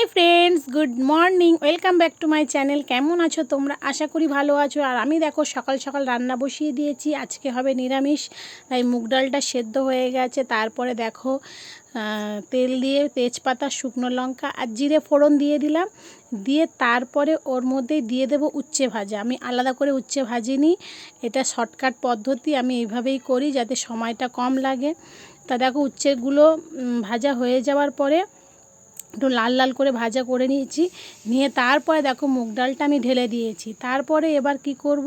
Hi friends good morning welcome back to my channel কেমন আছো তোমরা? আশা করি ভালো আছো। আর আমি দেখো, সকাল সকাল রান্না বসিয়ে দিয়েছি। আজকে হবে নিরামিষ, তাই মুগ ডালটা সেদ্ধ হয়ে গেছে। তারপরে দেখো তেল দিয়ে তেজপাতা, শুকনো লঙ্কা আর জিরে ফোড়ন দিয়ে দিলাম। দিয়ে তারপরে ওর মধ্যে দিয়ে দেবো উচ্ছে ভাজা। আমি আলাদা করে উচ্ছে ভাজিনি। এটা শর্টকাট পদ্ধতি। আমি এইভাবেই করি যাতে সময়টা কম লাগে। তা দেখো, উচ্ছেগুলো ভাজা হয়ে যাওয়ার পরে একটু লাল লাল করে ভাজা করে নিয়েছি। নিয়ে তারপরে দেখো মুগ ডালটা আমি ঢেলে দিয়েছি। তারপরে এবার কি করব?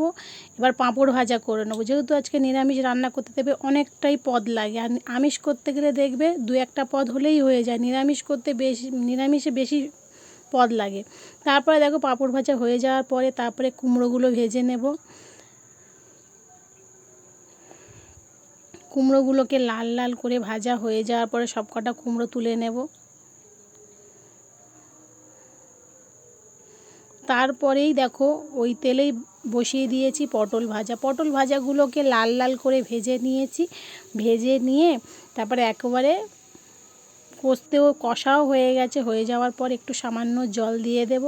এবার পাঁপড় ভাজা করে নেব। যেহেতু আজকে নিরামিষ রান্না করতে দেবে, অনেকটাই পদ লাগে। আর আমিষ করতে গেলে দেখবে দু একটা পদ হলেই হয়ে যায়। নিরামিষ করতে বেশি, নিরামিষে বেশি পদ লাগে। তারপরে দেখো পাঁপড় ভাজা হয়ে যাওয়ার পরে তারপরে কুমড়োগুলো ভেজে নেব। কুমড়োগুলোকে লাল লাল করে ভাজা হয়ে যাওয়ার পরে সব কটা কুমড়ো তুলে নেব। তারপরেই দেখো ওই তেলেই বসিয়ে দিয়েছি পটল ভাজা। পটল ভাজাগুলোকে লাল লাল করে ভেজে নিয়েছি। ভেজে নিয়ে তারপরে একেবারে কষতেও কষাও হয়ে গেছে। হয়ে যাওয়ার পর একটু সামান্য জল দিয়ে দেব।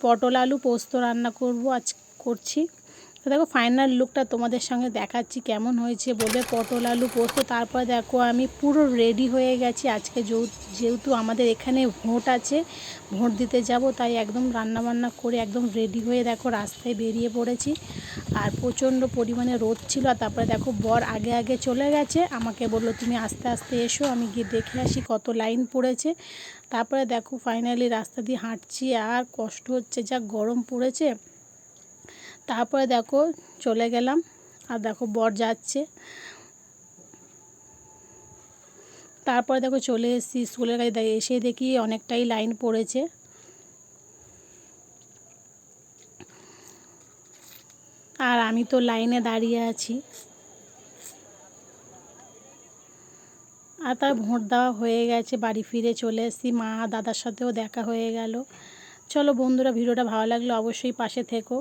পটল আলু পোস্ত রান্না করব আজ করছি। দেখো ফাইনাল লুকটা তোমাদের সঙ্গে দেখাচ্ছি কেমন হয়েছে। বলে পটল, আলু, পোস্ত, তারপর দেখো, আমি পুরো রেডি হয়ে গেছি। আজকে যেহেতু আমাদের এখানে ভোট আছে, ভোট দিতে যাব, তাই একদম রান্না বান্না করে একদম রেডি হয়ে দেখো, রাস্তায় বেরিয়ে পড়েছি। আর প্রচণ্ড পরিমাণে রোদ ছিল, আর তারপরে দেখো, বর আগে আগে চলে গেছে। আমাকে বলল, তুমি আস্তে আস্তে এসো, আমি গিয়ে দেখে আসি কত লাইন পড়েছে। তারপরে দেখো ফাইনালি রাস্তা দিয়ে হাঁটছি, আর কষ্ট হচ্ছে, যা গরম পড়েছে। তারপরে দেখো চলে গেলাম, আর দেখো বর যাচ্ছে। তারপরে দেখো চলে এসেছি স্কুলের কাছে এসে দেখি অনেকটাই লাইন পড়েছে। আর আমি তো লাইনে দাঁড়িয়ে আছি। আর তার ভোট দেওয়া হয়ে গেছে, বাড়ি ফিরে চলে এসেছি। মা দাদার সাথেও দেখা হয়ে গেল। চলো বন্ধুরা, ভিডিওটা ভালো লাগলে অবশ্যই পাশে থেকো।